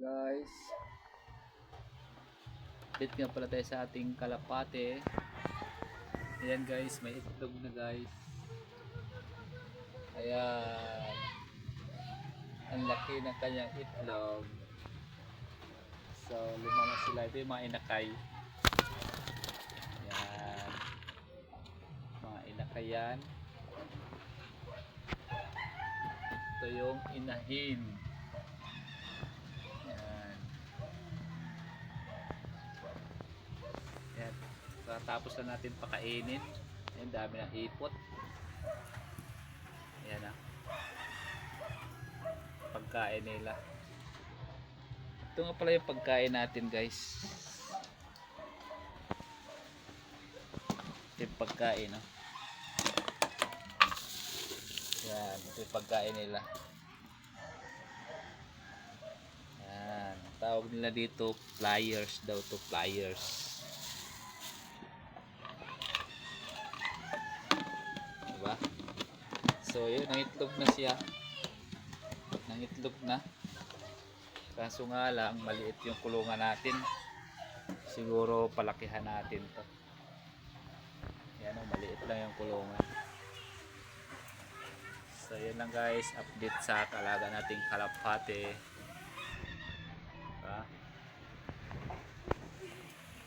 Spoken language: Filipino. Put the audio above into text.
guys. Update nga pala tayo sa ating kalapate. Ayan guys may itlog na guys. Ayan. Ang laki ng kanyang itlog. So lima na sila. Ito yung mga inakay. Ayan. Mga inakay yan. Ito yung inahin Yan. Yan. Tapos na natin pakainin. Yan, dami ng ipot. Yan ah. Pagkain nila. Ito nga pala yung pagkain natin guys. Ito yung pagkain oh. Yan, ito yung pagkain nila. Yan, ang tawag nila dito flyers daw to flyers. Diba? So, yun, nangitlog na siya. Nangitlog na. Kaso nga lang, maliit yung kulungan natin. Siguro palakihan natin to. Yan o, maliit lang yung kulungan. So yun lang guys, update sa talaga nating kalapate. Diba?